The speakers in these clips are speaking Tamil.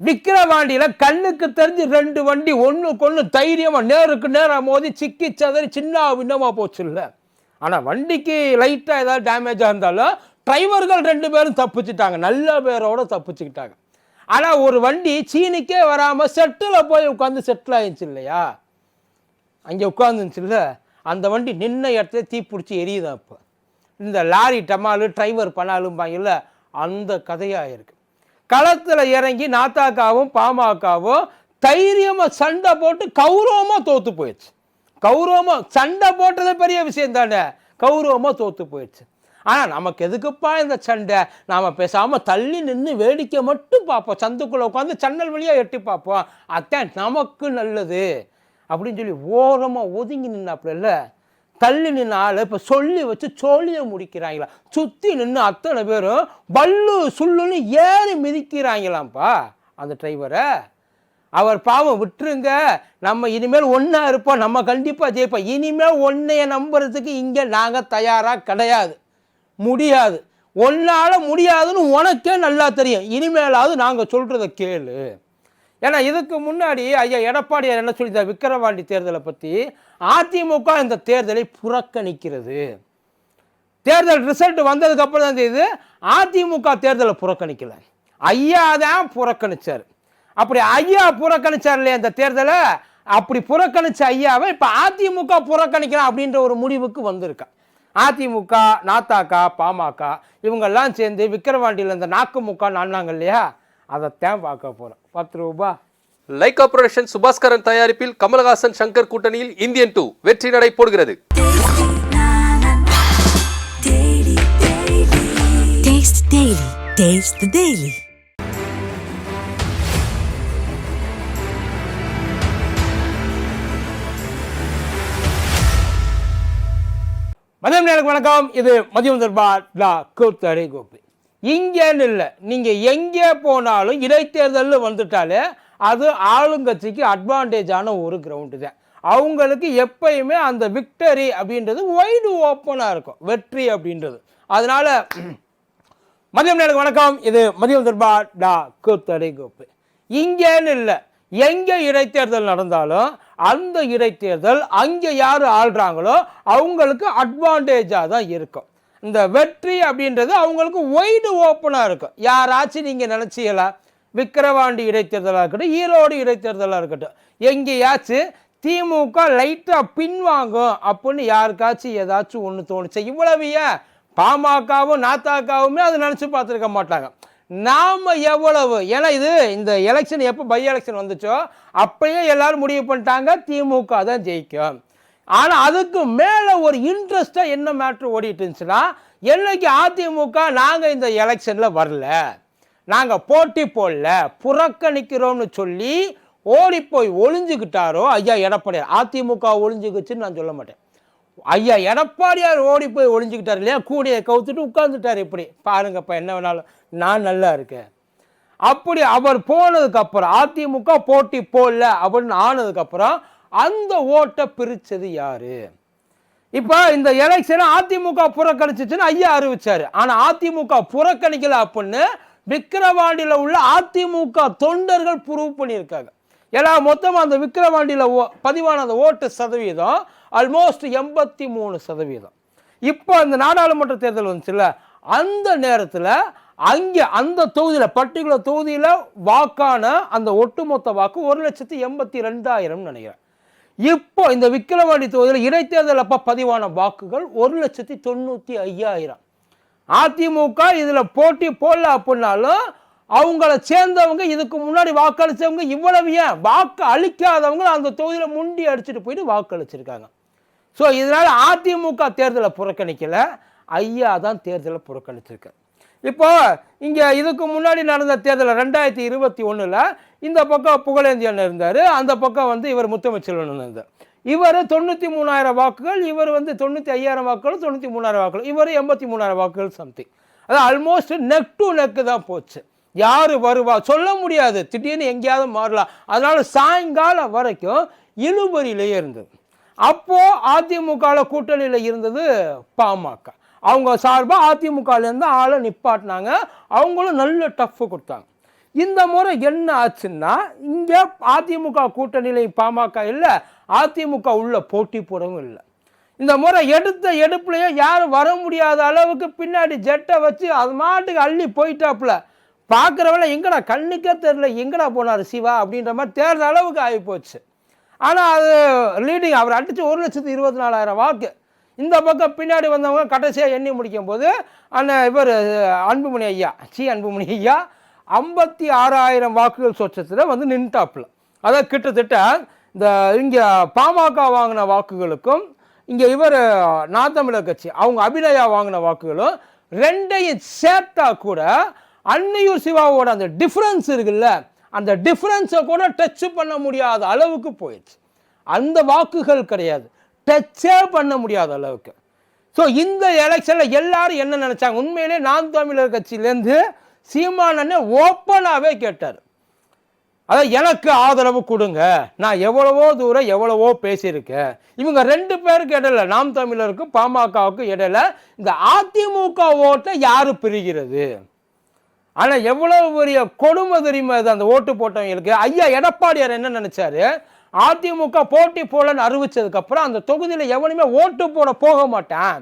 விக்கிரவாண்டியில கண்ணுக்கு தெரிஞ்சு ரெண்டு வண்டி ஒன்று கொன்று தைரியமா நேருக்கு நேரம் மோதி சிக்கி சதறி சின்ன விண்ணமா போச்சு இல்லை ஆனால் வண்டிக்கு லைட்டாக ஏதாவது டேமேஜாக இருந்தாலும் டிரைவர்கள் ரெண்டு பேரும் தப்பிச்சிட்டாங்க. நல்ல பேரோட தப்பிச்சுக்கிட்டாங்க. ஆனால் ஒரு வண்டி சீனிக்கே வராமல் செட்டில் போய் உட்காந்து செட்டில் ஆயிடுச்சு இல்லையா? அங்கே உட்காந்துருச்சுல்ல அந்த வண்டி நின்ன இடத்துல தீ பிடிச்சி எரியுதான் இப்போ இந்த லாரி டமாலு டிரைவர் பண்ணாலும்பாங்கல்ல அந்த கதையாக இருக்குது களத்தில் இறங்கி நாத்தாக்காவும் பாமகவும் தைரியமாக சண்டை போட்டு கௌரவமாக தோற்று போயிடுச்சு. கௌரவமாக சண்டை போட்டதே பெரிய விஷயம் தானே? கௌரவமாக தோற்று போயிடுச்சு. ஆனால் நமக்கு எதுக்குப்பா இந்த சண்டை? நாம் பேசாமல் தள்ளி நின்று வேடிக்கை மட்டும் பார்ப்போம். சந்துக்குள்ளே உட்காந்து சன்னல் வழியாக எட்டி பார்ப்போம். அதான் நமக்கு நல்லது. அப்படின்னு சொல்லி ஓரமாக ஒதுங்கி நின்னாப்புல தள்ளி நின்ன ஆள் இப்போ சொல்லி வச்சு சொல்லிய முடிக்கிறாங்களா? சுற்றி நின்று அத்தனை பேரும் பல்லு சுள்ளுன்னு ஏறி மிதிக்கிறாங்களாம்ப்பா அந்த டிரைவரை அவர் பாவம் விட்டுருங்க. நம்ம இனிமேல் ஒன்றா இருப்போம். நம்ம கண்டிப்பாக ஜெயிப்போம். இனிமேல் ஒன்றைய நம்புறதுக்கு இங்கே நாங்கள் தயாராக கிடையாது. முடியாது. ஒன்றால் முடியாதுன்னு உனக்கே நல்லா தெரியும். இனிமேலாவது நாங்கள் சொல்கிறத கேளு. ஏன்னா இதுக்கு முன்னாடி ஐயா எடப்பாடியார் என்ன சொல்லியிருந்தார்? விக்கிரவாண்டி தேர்தலை பற்றி அதிமுக இந்த தேர்தலை புறக்கணிக்கிறது. தேர்தல் ரிசல்ட் வந்ததுக்கப்புறம் தான் தெரியுது அதிமுக தேர்தலை புறக்கணிக்கலை. ஐயா தான் புறக்கணிச்சார். அப்படி ஐயா புறக்கணிச்சார் இல்லையா இந்த தேர்தலை? அப்படி புறக்கணிச்ச ஐயாவை இப்போ அதிமுக புறக்கணிக்கலாம் அப்படின்ற ஒரு முடிவுக்கு வந்திருக்கா. அதிமுக நாத்தாக்கா பாமக இவங்கெல்லாம் சேர்ந்து விக்கிரவாண்டியில் இந்த நாக்குமுக்கா நான்னாங்க இல்லையா? அதைத்தான் பார்க்க போகிறோம் பத்து ரூபா. லைகா புரொடக்ஷன் சுபாஸ்கரன் தயாரிப்பில் கமலஹாசன் சங்கர் கூட்டணியில் இந்தியன் டூ வெற்றி நடை போடுகிறது. மதியம் நேருக்கு வணக்கம். இது மதியம் தர்பா டா கூத்தடி கோப்பி இங்கேன்னு இல்லை. நீங்கள் எங்கே போனாலும் இடைத்தேர்தல்னு வந்துட்டாலே அது ஆளுங்கட்சிக்கு அட்வான்டேஜான ஒரு கிரவுண்டு தான். அவங்களுக்கு எப்பயுமே அந்த விக்டரி அப்படின்றது ஒய்டு ஓப்பனாக இருக்கும். வெற்றி அப்படின்றது. அதனால் மதியம் நேருக்கு வணக்கம். இது மதியம் தர்பா டா கூத்தடை கோப்பு. இங்கேன்னு இல்லை. எங்கே இடைத்தேர்தல் நடந்தாலும் அந்த இடைத்தேர்தல் அங்கே யார் ஆள்றாங்களோ அவங்களுக்கு அட்வான்டேஜாக தான் இருக்கும். இந்த வெற்றி அப்படின்றது அவங்களுக்கு ஒய்டு ஓப்பனாக இருக்கும். யாராச்சும் நீங்கள் நினச்சிக்கலாம் விக்கிரவாண்டி இடைத்தேர்தலாக இருக்கட்டும் ஈரோடு இடைத்தேர்தலாக இருக்கட்டும். எங்கேயாச்சும் திமுக லைட்டாக பின்வாங்கும் அப்படின்னு யாருக்காச்சும் ஏதாச்சும் ஒன்று தோணுச்சு. இவ்வளவு ஏன் பாமகவும் நாத்தாக்காவுமே அதை நினச்சி பார்த்துருக்க மாட்டாங்க. நாம் எவ்வளவு? ஏன்னா இது இந்த எலெக்ஷன் எப்போ பை எலெக்ஷன் வந்துச்சோ அப்பயே எல்லாரும் முடிவு பண்ணிட்டாங்க திமுக தான் ஜெயிக்கும். ஆனால் அதுக்கு மேலே ஒரு இன்ட்ரெஸ்ட்டாக என்ன மேட்ரு ஓடிட்டு இருந்துச்சுன்னா என்னைக்கு அதிமுக நாங்கள் இந்த எலெக்ஷனில் வரல. நாங்கள் போட்டி போடல புறக்கணிக்கிறோம்னு சொல்லி ஓடி போய் ஒளிஞ்சுக்கிட்டாரோ ஐயா எடப்பாடியார். அதிமுக ஒளிஞ்சுக்கிச்சுன்னு நான் சொல்ல மாட்டேன். ஐயா எடப்பாடியார் ஓடி போய் ஒளிஞ்சுக்கிட்டார் இல்லையா? கூடிய கவுத்துட்டு உட்காந்துட்டார் இப்படி. பாருங்கப்பா என்ன வேணாலும். நான் நல்லா இருக்கேன். அப்படி அவர் போனதுக்கப்புறம் அதிமுக போட்டி போடல அப்படின்னு ஆனதுக்கப்புறம் அந்த ஓட்டை பிரித்தது யாரு? இப்போ இந்த எலெக்ஷனை அதிமுக புறக்கணிச்சிச்சுன்னு ஐயா அறிவிச்சாரு. ஆனால் அதிமுக புறக்கணிக்கல அப்படின்னு விக்கிரவாண்டியில் உள்ள அதிமுக தொண்டர்கள் ப்ரூவ் பண்ணியிருக்காங்க. ஏன்னா மொத்தமாக அந்த விக்கிரவாண்டியில் ஓ பதிவான அந்த ஓட்டு சதவீதம் ஆல்மோஸ்ட் எண்பத்தி மூணு சதவீதம். இப்போ அந்த நாடாளுமன்ற தேர்தல் வந்துச்சுல்ல அந்த நேரத்தில் அங்கே அந்த தொகுதியில் பர்டிகுலர் தொகுதியில் வாக்கான அந்த ஒட்டுமொத்த வாக்கு ஒரு லட்சத்தி எண்பத்தி ரெண்டாயிரம் நினைக்கிறேன். இப்போ இந்த விக்கிரவாண்டி தொகுதியில் இடைத்தேர்தல் அப்போ பதிவான வாக்குகள் ஒரு லட்சத்தி தொண்ணூற்றி ஐயாயிரம். அதிமுக இதில் போட்டி போடல அப்படின்னாலும் அவங்கள சேர்ந்தவங்க இதுக்கு முன்னாடி வாக்களித்தவங்க இவ்வளவு ஏன்? வாக்கு அளிக்காதவங்க அந்த தொகுதியில் முண்டி அடிச்சுட்டு போயிட்டு வாக்களிச்சிருக்காங்க. ஸோ இதனால் அதிமுக தேர்தலை புறக்கணிக்கலை. ஐயா தான் தேர்தலை புறக்கணிச்சிருக்காரு. இப்போ இங்கே இதுக்கு முன்னாடி நடந்த தேர்தலில் ரெண்டாயிரத்தி இருபத்தி ஒன்றில் இந்த பக்கம் புகழேந்தியன் இருந்தார் அந்த பக்கம் வந்து இவர் முத்தமிழ்ச்செல்வன் இருந்தார். இவர் தொண்ணூற்றி மூணாயிரம் வாக்குகள் இவர் வந்து தொண்ணூற்றி ஐயாயிரம் வாக்குகள் தொண்ணூற்றி மூணாயிரம் வாக்குகள் இவர் எண்பத்தி மூணாயிரம் வாக்குகள் சம்திங் அது ஆல்மோஸ்ட் நெக் டு நெக்கு தான் போச்சு. யார் வருவா? சொல்ல முடியாது. திடீர்னு எங்கேயாவது மாறலாம். அதனால் சாயங்காலம் வரைக்கும் இழுபறியிலேயே இருந்தது. அப்போது அதிமுகவில் கூட்டணியில் இருந்தது பாமக. அவங்க சார்பாக அதிமுகலேருந்து ஆளை நிப்பாட்டினாங்க. அவங்களும் நல்ல டஃப் கொடுத்தாங்க. இந்த முறை என்ன ஆச்சுன்னா இங்கே அதிமுக கூட்டணியிலையும் பாமக இல்லை அதிமுக உள்ள போட்டி போடவும் இல்லை. இந்த முறை எடுத்த எடுப்புலையே யாரும் வர முடியாத அளவுக்கு பின்னாடி ஜெட்டை வச்சு அது மாட்டுக்கு அள்ளி போயிட்டாப்புல. பார்க்குறவள எங்கடா கண்ணுக்கே தெரில எங்கடா போனார் சிவா அப்படின்ற மாதிரி தேர்ற அளவுக்கு ஆகி போச்சு ஆனால் அது லீடிங் அவர் அடித்து ஒரு லட்சத்து இருபத்தி நாலாயிரம் வாக்கு. இந்த பக்கம் பின்னாடி வந்தவங்க கடைசியாக எண்ணி முடிக்கும் போது அண்ணன் இவர் அன்புமணி ஐயா சி அன்புமணி ஐயா ஐம்பத்தி ஆறாயிரம் வாக்குகள் சொச்சத்தில் வந்து நின்ட்டாப்பில். அதாவது கிட்டத்தட்ட இந்த இங்கே பாமக வாங்கின வாக்குகளுக்கும் இங்கே இவர் நான் தமிழர் கட்சி அவங்க அபிநயா வாங்கின வாக்குகளும் ரெண்டையும் சேர்த்தா கூட அன்னையூர் சிவாவோட அந்த டிஃப்ரென்ஸ் இருக்குல்ல அந்த டிஃப்ரென்ஸை கூட டச் பண்ண முடியாத அளவுக்கு போயிடுச்சு. அந்த வாக்குகள் கிடையாது. டச்சே பண்ண முடியாத அளவுக்கு. ஸோ இந்த எலெக்ஷனில் எல்லாரும் என்ன நினச்சாங்க? உண்மையிலே நான் தமிழர் கட்சியிலேருந்து சீமானன்னு ஓப்பனாகவே கேட்டார். அதான் எனக்கு ஆதரவு கொடுங்க. நான் எவ்வளவோ தூரம் எவ்வளவோ பேசியிருக்கேன். இவங்க ரெண்டு பேருக்கு இடையில நாம் தமிழருக்கும் பாமகவுக்கு இடையில இந்த அதிமுக ஓட்டை யாரு பிரிகிறது? ஆனால் எவ்வளவு பெரிய கொடுமை தெரியுமா இது? அந்த ஓட்டு போட்டவங்களுக்கு. ஐயா எடப்பாடியார் என்ன நினைச்சாரு? அதிமுக போட்டி போலன்னு அறிவிச்சதுக்கப்புறம் அந்த தொகுதியில் எவனுமே ஓட்டு போட போக மாட்டேன்.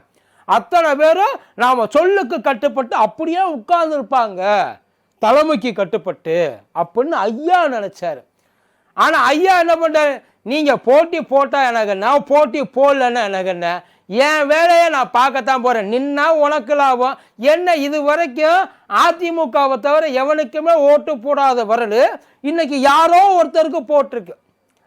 அத்தனை பேரும் நாம் சொல்லுக்கு கட்டுப்பட்டு அப்படியே உட்கார்ந்துருப்பாங்க. தலைமைக்கு கட்டுப்பட்டு அப்படின்னு ஐயா நினச்சார். ஆனால் ஐயா என்ன பண்ணுறாரு நீங்கள் போட்டி போட்டால் எனக்கு என்ன? போட்டி போடலன்னா எனக்கு என்ன? என் வேலையை நான் பார்க்கத்தான் போகிறேன் நின்னா உனக்கு லாபம். என்ன இது வரைக்கும் அதிமுகவை தவிர எவனுக்குமே ஓட்டு போடாத வரலு இன்னைக்கு யாரோ ஒருத்தருக்கு போட்டிருக்கு.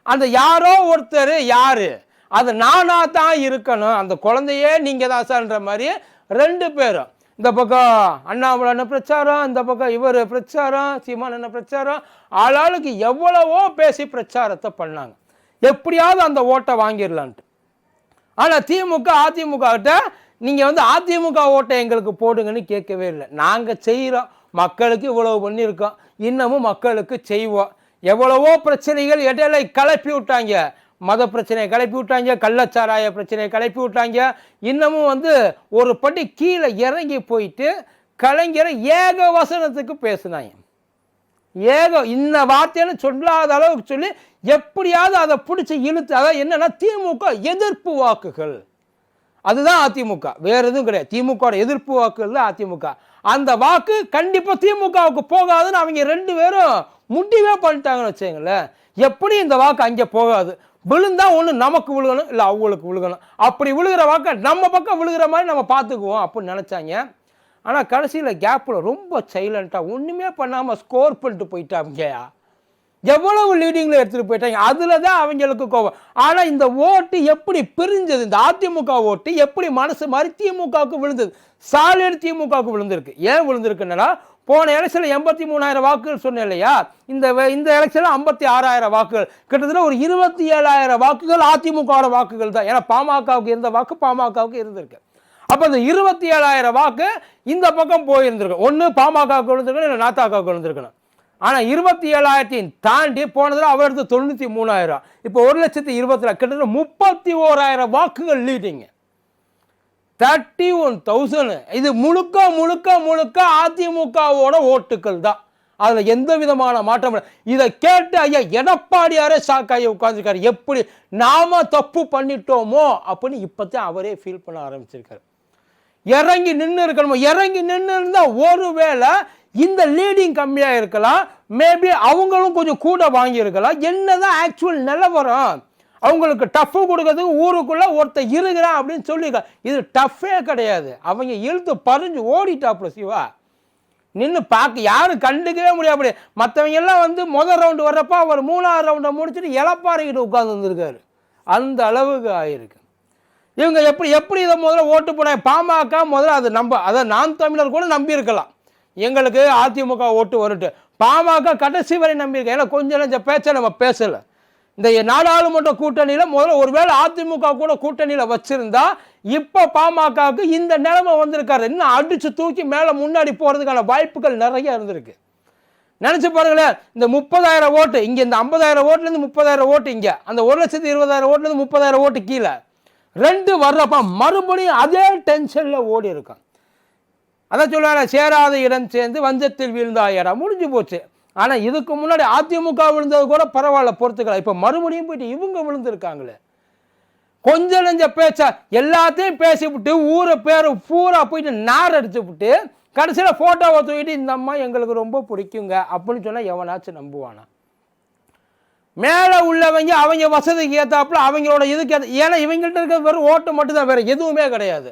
அந்த யாரோ ஒருத்தர் யார்? அது நானாக தான் இருக்கணும். அந்த குழந்தையே நீங்கள் தான் சார்ன்ற மாதிரி ரெண்டு பேரும். இந்த பக்கம் அண்ணாமலை பிரச்சாரம் இந்த பக்கம் இவர் பிரச்சாரம் சீமான் பிரச்சாரம். ஆளாளுக்கு எவ்வளவோ பேசி பிரச்சாரத்தை பண்ணாங்க. எப்படியாவது அந்த ஓட்டை வாங்கிடலான்ட்டு. ஆனால் திமுக அதிமுககிட்ட நீங்கள் வந்து அதிமுக ஓட்டை எங்களுக்கு போடுங்கன்னு கேட்கவே இல்லை. நாங்கள் செய்கிறோம் மக்களுக்கு இவ்வளவு பண்ணியிருக்கோம். இன்னமும் மக்களுக்கு செய்வோம். எவ்வளவோ பிரச்சனைகள் இடையில கிளப்பி விட்டாங்க. மத பிரச்சனையை கிளப்பி விட்டாங்க கள்ளச்சாராய பிரச்சனையை கிளப்பி விட்டாங்க. இன்னமும் வந்து ஒரு படி கீழே இறங்கி போயிட்டு கலைஞரை ஏக வசனத்துக்கு பேசினாங்க. ஏக இந்த வார்த்தைன்னு சொல்லாத அளவுக்கு சொல்லி எப்படியாவது அதை பிடிச்சி இழுத்து அதாவது என்னன்னா திமுக எதிர்ப்பு வாக்குகள். அதுதான் அதிமுக. வேற எதுவும் கிடையாது. திமுக எதிர்ப்பு வாக்குகள் தான் அதிமுக. அந்த வாக்கு கண்டிப்பாக திமுகவுக்கு போகாதுன்னு அவங்க ரெண்டு பேரும் முடிவே பண்ணிட்டாங்கன்னு வச்சுங்களேன் எப்படி இந்த வாக்கு அங்கே போகாது? விழுந்தா ஒன்று நமக்கு விழுகணும் இல்லை அவங்களுக்கு விழுகணும். அப்படி விழுகிற வாக்க நம்ம பக்கம் விழுகிற மாதிரி நம்ம பார்த்துக்குவோம் அப்படின்னு நினச்சாங்க. ஆனால் கடைசியில் கேப்பில் ரொம்ப சைலண்ட்டாக ஒன்றுமே பண்ணாமல் ஸ்கோர் பண்ணிட்டு போயிட்டாங்கயா எவ்வளவு லீடிங்கில் எடுத்துகிட்டு போயிட்டாங்க. அதில் தான் அவங்களுக்கு கோவம் ஆனால் இந்த ஓட்டு எப்படி பிரிஞ்சது? இந்த அதிமுக ஓட்டு எப்படி மனசு மாதிரி திமுகவுக்கு விழுந்தது? சாலிட் திமுகவுக்கு விழுந்திருக்கு. ஏன் விழுந்திருக்குன்னா போன எலெக்ஷனில் எண்பத்தி மூணாயிரம் வாக்குகள் சொன்னேன் இல்லையா? இந்த இந்த எலெக்ஷனில் ஐம்பத்தி ஆறாயிரம் வாக்குகள். கிட்டத்தட்ட ஒரு இருபத்தி ஏழாயிரம் வாக்குகள் அதிமுகவோட வாக்குகள் தான். ஏன்னா பாமகவுக்கு இருந்த வாக்கு பாமகவுக்கு இருந்திருக்கு. அப்போ இந்த இருபத்தி ஏழாயிரம் வாக்கு இந்த பக்கம் போயிருந்திருக்கு ஒன்று பாமகவுக்கு விழுந்திருக்கணும் இல்லை நாத்தாக்காவுக்கு விழுந்திருக்கணும். ஆனால் இருபத்தி ஏழாயிரத்தையும் தாண்டி போனதில் அவர் எடுத்து தொண்ணூற்றி மூணாயிரம். இப்போ ஒரு லட்சத்தி இருபத்தி கிட்டத்தட்ட முப்பத்தி ஓராயிரம் வாக்குகள் லீடிங்க தேர்ட்டி ஒன் தௌசண்ட் இது முழுக்க முழுக்க முழுக்க அதிமுகவோட ஓட்டுக்கள் தான். அதில் எந்த விதமான மாற்றம் இல்லை. இதை கேட்டு ஐயா எடப்பாடியாரே ஷாக் ஆகி உட்காந்துருக்காரு எப்படி நாம தப்பு பண்ணிட்டோமோ அப்படின்னு இப்போத்தான் அவரே ஃபீல் பண்ண ஆரம்பிச்சிருக்காரு. இறங்கி நின்று இருக்கணுமோ? இறங்கி நின்று இருந்தால் ஒருவேளை இந்த லீடிங் கம்மியாக இருக்கலாம். மேபி அவங்களும் கொஞ்சம் கூட வாங்கியிருக்கலாம் என்னதான் ஆக்சுவல் நிலவரம்? அவங்களுக்கு டஃப்பு கொடுக்கறதுக்கு ஊருக்குள்ளே ஒருத்தர் இருக்கிறான் அப்படின்னு சொல்லியிருக்காங்க இது டஃப்பே கிடையாது. அவங்க இழுத்து பறிஞ்சு ஓடிட்டாப்புல சிவா. நின்று பார்க்க யாரும் கண்டுக்கவே முடியாது. மற்றவங்க எல்லாம் வந்து முதல் ரவுண்டு வர்றப்ப அவர் மூணாவது ரவுண்டை முடிச்சுட்டு இளப்பாறைக்கிட்டு உட்காந்து வந்திருக்காரு. அந்த அளவுக்கு ஆயிருக்கு. இவங்க எப்படி எப்படி இதை முதல்ல ஓட்டு போனாங்க பாமக முதல்ல அது நம்ப அதை நான் தமிழர் கூட நம்பியிருக்கலாம். எங்களுக்கு அதிமுக ஓட்டு வரட்டு பாமக கடைசி வரை நம்பியிருக்கேன். ஏன்னா கொஞ்சம் பேச்சை நம்ம பேசலை. இந்த நாடாளுமன்ற கூட்டணியில் முதல்ல ஒருவேளை அதிமுக கூட கூட்டணியில் வச்சுருந்தா இப்போ பாமகவுக்கு இந்த நிலைமை வந்திருக்காரு. இன்னும் அடித்து தூக்கி மேலே முன்னாடி போகிறதுக்கான வாய்ப்புகள் நிறைய இருந்திருக்கு. நினச்சி பாருங்களேன் இந்த முப்பதாயிரம் ஓட்டு இங்கே இந்த ஐம்பதாயிரம் ஓட்டுலேருந்து முப்பதாயிரம் ஓட்டு இங்கே அந்த ஒரு லட்சத்து இருபதாயிரம் ஓட்டுலேருந்து முப்பதாயிரம் ஓட்டு கீழே. ரெண்டு வர்றப்ப மறுபடியும் அதே டென்ஷனில் ஓடி இருக்கான் அதான் சொல்லுவாங்க சேராத இடம் சேர்ந்து வஞ்சத்தில் வீழ்ந்தாயடா முடிஞ்சு போச்சு. ஆனால் இதுக்கு முன்னாடி அதிமுக விழுந்தது கூட பரவாயில்ல பொறுத்துக்கலாம். இப்போ மறுபடியும் போயிட்டு இவங்க விழுந்திருக்காங்களே. கொஞ்சம் நெஞ்ச பேச்சா எல்லாத்தையும் பேசிவிட்டு ஊரை பேர் பூரா போயிட்டு நார் அடிச்சு விட்டு கடைசியில் ஃபோட்டோவை தூக்கிட்டு இந்த அம்மா எங்களுக்கு ரொம்ப பிடிக்குங்க அப்படின்னு சொன்னால் எவனாச்சும் நம்புவானா? மேலே உள்ளவங்க அவங்க வசதிக்கு ஏற்றாப்புல அவங்களோட இதுக்கு ஏற்ற ஏன்னா இவங்கள்ட்ட இருக்கிற வெறும் ஓட்டு மட்டும்தான் வேறு எதுவுமே கிடையாது.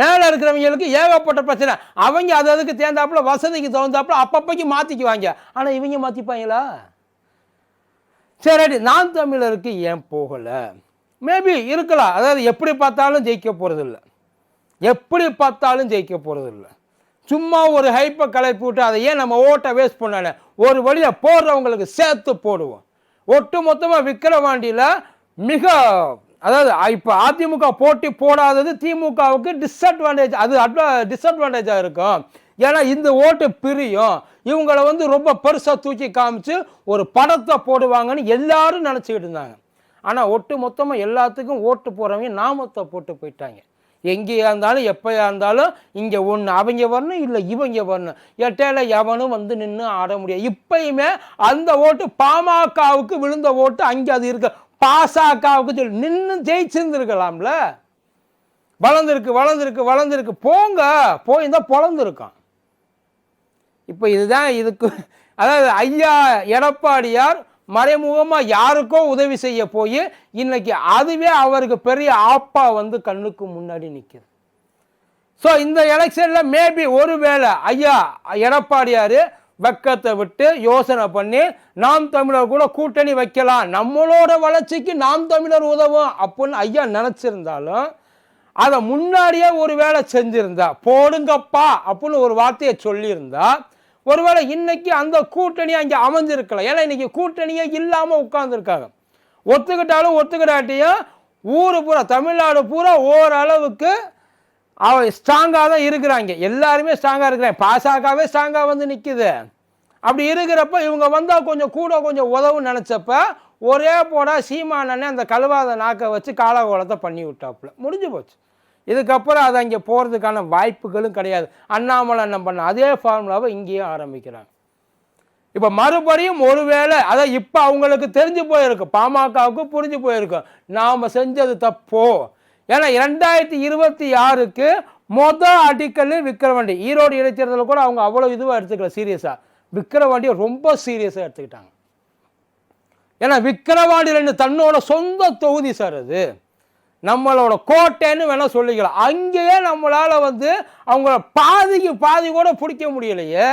மேலே இருக்கிறவங்களுக்கு ஏகப்பட்ட பிரச்சனை. அவங்க அது அதுக்கு தேர்ந்தாப்புல வசதிக்கு தகுந்தாப்புல அப்பப்போக்கு மாற்றிக்குவாங்க ஆனால் இவங்க மாற்றிப்பாங்களா சரி நான் தமிழருக்கு ஏன் போகலை? மேபி இருக்கலாம். அதாவது எப்படி பார்த்தாலும் ஜெயிக்க போகிறதில்ல எப்படி பார்த்தாலும் ஜெயிக்க போகிறதில்ல சும்மா ஒரு ஹைப்பை கலைப்பு விட்டு அதை ஏன் நம்ம ஓட்டை வேஸ்ட் பண்ணல? ஒரு வழியில் போடுறவங்களுக்கு சேர்த்து போடுவோம். ஒட்டு மொத்தமாக விற்கிற வாண்டியில் மிக அதாவது இப்போ அதிமுக போட்டி போடாதது திமுகவுக்கு டிஸ்அட்வான்டேஜ் அது அட்வா டிஸ்அட்வான்டேஜாக இருக்கும். ஏன்னா இந்த ஓட்டு பிரியும். இவங்களை வந்து ரொம்ப பெருசாக தூக்கி காமிச்சு ஒரு படத்தை போடுவாங்கன்னு எல்லாரும் நினச்சிக்கிட்டு இருந்தாங்க. ஆனால் ஒட்டு மொத்தமாக எல்லாத்துக்கும் ஓட்டு போகிறவங்க நாமத்தை போட்டு போயிட்டாங்க. எங்கேயா இருந்தாலும் எப்போயா இருந்தாலும் இங்கே ஒன்று அவங்க வரணும் இல்லை இவங்க வரணும். எட்டையில் எவனும் வந்து நின்று ஆட முடியாது. இப்பயுமே அந்த ஓட்டு பாமகவுக்கு விழுந்த ஓட்டு அங்கே அது இருக்குது பாசகவுக்கு சொல்லி நின்று ஜெயிச்சிருந்துருக்கலாம்ல. வளர்ந்துருக்கு வளர்ந்துருக்கு வளர்ந்துருக்கு. போங்க போயிருந்தால் பொழந்துருக்கான். இப்போ இதுதான் இதுக்கு அதாவது ஐயா எடப்பாடியார் மறைமுகமாக யாருக்கோ உதவி செய்ய போய் இன்னைக்கு அதுவே அவருக்கு பெரிய ஆப்பா வந்து கண்ணுக்கு முன்னாடி நிற்கிது ஸோ இந்த எலெக்ஷனில் மேபி ஒருவேளை ஐயா எடப்பாடியார் வெக்கத்தை விட்டு யோசனை பண்ணி நாம் தமிழர் கூட கூட்டணி வைக்கலாம். நம்மளோட வளர்ச்சிக்கு நாம் தமிழர் உதவும் அப்படின்னு ஐயா நினச்சிருந்தாலும் அதை முன்னாடியே ஒரு வேளை செஞ்சுருந்தா போடுங்கப்பா அப்படின்னு ஒரு வார்த்தையை சொல்லியிருந்தா ஒருவேளை இன்னைக்கு அந்த கூட்டணி அங்கே அமைஞ்சிருக்கலாம். ஏன்னா இன்னைக்கு கூட்டணியே இல்லாமல் உட்காந்துருக்காங்க ஒத்துக்கிட்டாலும் ஒத்துக்கிட்டாட்டியும் ஊர் பூரா தமிழ்நாடு பூரா ஓரளவுக்கு அவன் ஸ்ட்ராங்காக தான் இருக்கிறாங்க. எல்லாருமே ஸ்ட்ராங்காக இருக்கிறாங்க. பாசாக்காவே ஸ்ட்ராங்காக வந்து நிற்குது அப்படி இருக்கிறப்ப இவங்க வந்தால் கொஞ்சம் கூட கொஞ்சம் உதவும் நினச்சப்ப ஒரே போட சீமானனே அந்த கழுவாத நாக்கை வச்சு காலகோலத்தை பண்ணி விட்டாப்புல. முடிஞ்சு போச்சு. இதுக்கப்புறம் அது அங்கே போகிறதுக்கான வாய்ப்புகளும் கிடையாது. அண்ணாமலை அண்ணன் பண்ண அதே ஃபார்முலாவை இங்கேயும் ஆரம்பிக்கிறாங்க. இப்போ மறுபடியும் ஒருவேளை அதான் இப்போ அவங்களுக்கு தெரிஞ்சு போயிருக்கு. பாமகவுக்கு புரிஞ்சு போயிருக்கும் நாம் செஞ்சது தப்போ? ஏன்னா இரண்டாயிரத்தி இருபத்தி ஆறுக்கு மொதல் அடிக்கல் விக்கிரவாண்டி. ஈரோடு இடைத்தேர்தலில் கூட அவங்க அவ்வளோ இதுவாக எடுத்துக்கல சீரியஸாக விக்கிரவாண்டியை ரொம்ப சீரியஸாக எடுத்துக்கிட்டாங்க. ஏன்னா விக்ரவாண்டி ரெண்டு தன்னோட சொந்த தொகுதி சார் அது. நம்மளோட கோட்டைன்னு வேணால் சொல்லிக்கலாம் அங்கேயே நம்மளால் வந்து அவங்கள பாதிக்கு பாதி கூட பிடிக்க முடியலையே.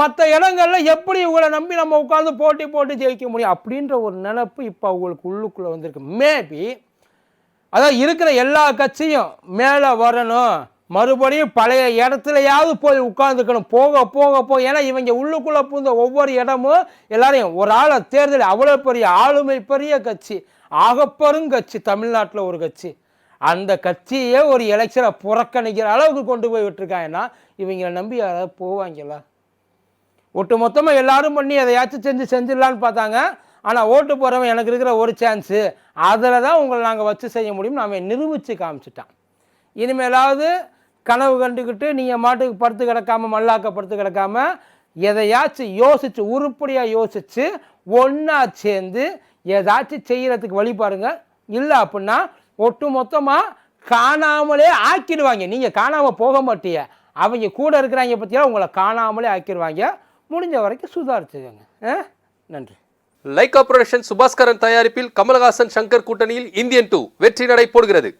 மற்ற இடங்களில் எப்படி இவங்களை நம்பி நம்ம உட்காந்து போட்டி போட்டு ஜெயிக்க முடியும் அப்படின்ற ஒரு நினப்பு இப்போ அவங்களுக்கு உள்ளுக்குள்ளே வந்திருக்கு. மேபி அதான் இருக்கிற எல்லா கட்சியும் மேலே வரணும். மறுபடியும் பழைய இடத்துலையாவது போய் உட்காந்துக்கணும் போக போக போக. ஏன்னா இவங்க உள்ளுக்குள்ளே பூந்த ஒவ்வொரு இடமும் எல்லாரையும் ஒரு ஆளை தேர்தல் அவ்வளோ பெரிய ஆளுமை பெரிய கட்சி. ஆகப்பெரும் கட்சி தமிழ்நாட்டில் ஒரு கட்சி. அந்த கட்சியே ஒரு எலெக்ஷனை புறக்கணிக்கிற அளவுக்கு கொண்டு போய் விட்டுருக்காங்கன்னா இவங்களை நம்பி யாராவது போவாங்களா? ஒட்டு மொத்தமாக எல்லாரும் பண்ணி எதையாச்சும் செஞ்சு செஞ்சிடலான்னு பார்த்தாங்க. ஆனால் ஓட்டு போகிறவன் எனக்கு இருக்கிற ஒரு சான்ஸு அதில் தான் உங்களை நாங்கள் வச்சு செய்ய முடியும் நாம நிரூபித்து காமிச்சிட்டான். இனிமேலாவது கனவு கண்டுக்கிட்டு நீங்கள் மாட்டுக்கு படுத்து கிடக்காம மல்லாக்க படுத்து கிடக்காம எதையாச்சும் யோசித்து உருப்படியாக யோசித்து ஒன்றா சேர்ந்து ஏதாச்சும் செய்கிறதுக்கு வழி பாருங்கள் இல்லை அப்படின்னா ஒட்டு மொத்தமாக காணாமலே ஆக்கிடுவாங்க. நீங்கள் காணாமல் போக மாட்டிய. அவங்க கூட இருக்கிறாங்க பற்றியெல்லாம் உங்களை காணாமலே ஆக்கிடுவாங்க. முடிஞ்ச வரைக்கும் சுதாரிச்சுக்கோங்க. ஆ? நன்றி. லைகா புரொடக்ஷன் சுபாஸ்கரன் தயாரிப்பில் கமலஹாசன் சங்கர் கூட்டணியில் இந்தியன் டூ வெற்றி நடை போடுகிறது.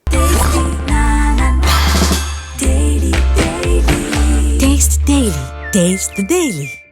Taste the